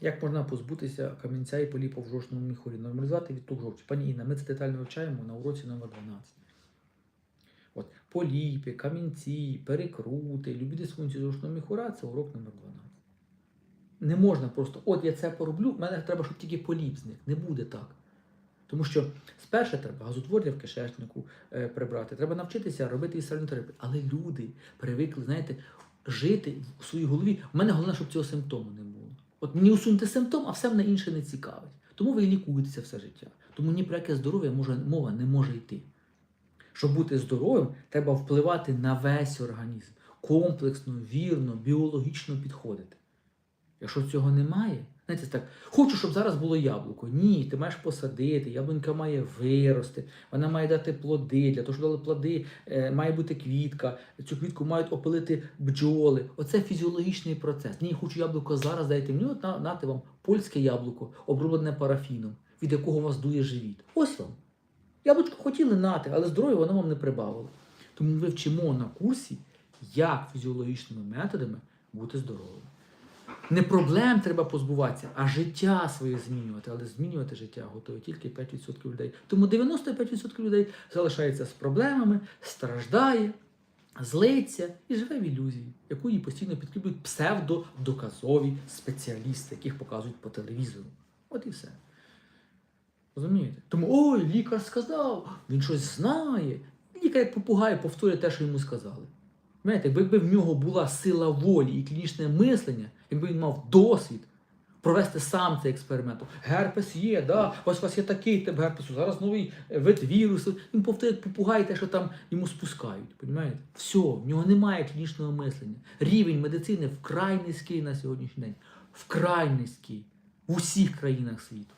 Як можна позбутися камінця і поліпу в жовчному міхурі? Нормалізувати відток жовчі. Пані Інна, ми це детально вивчаємо на уроці номер 12. От, поліпи, камінці, перекрути, любі дисфункції жовчного міхура це урок номер 12. Не можна просто, от я це пороблю, в мене треба, щоб тільки поліп зник. Не буде так. Тому що спершу треба газотворення в кишечнику е, прибрати, треба навчитися робити ісцельнотерапію. Але люди привикли, знаєте, жити в своїй голові. У мене головне, щоб цього симптому не було. От мені усуньте симптом, а все мене інше не цікавить. Тому ви лікуєтеся все життя. Тому ні про яке здоров'я мова не може йти. Щоб бути здоровим, треба впливати на весь організм, комплексно, вірно, біологічно підходити. Якщо цього немає, знаєте, так, хочу, щоб зараз було яблуко. Ні, ти маєш посадити, яблунька має вирости, вона має дати плоди. Для того, щоб дали плоди, е, має бути квітка, цю квітку мають опилити бджоли. Оце фізіологічний процес. Ні, хочу яблуко зараз, дайте мені, от на, нате вам польське яблуко, оброблене парафіном, від якого вас дує живіт. Ось вам. Яблучко хотіли нати, але здоров'я воно вам не прибавило. Тому ми вчимо на курсі, як фізіологічними методами бути здоровим. Не проблем треба позбуватися, а життя своє змінювати. Але змінювати життя готові тільки 5% людей. Тому 95% людей залишається з проблемами, страждає, злиться і живе в ілюзії, яку їй постійно підкріплюють псевдодоказові спеціалісти, яких показують по телевізору. От і все. Розумієте? Тому ой, лікар сказав, він щось знає. Лікар як попугай повторює те, що йому сказали. Знаєте, якби в нього була сила волі і клінічне мислення, якби він мав досвід провести сам цей експеримент. Герпес є, да, ось у вас є такий тип герпесу, зараз новий е, вид вірусу. Він повторює попугай те, що там йому спускають. Понімаєте? Все, в нього немає клінічного мислення. Рівень медицини вкрай низький на сьогоднішній день. Вкрай низький в усіх країнах світу.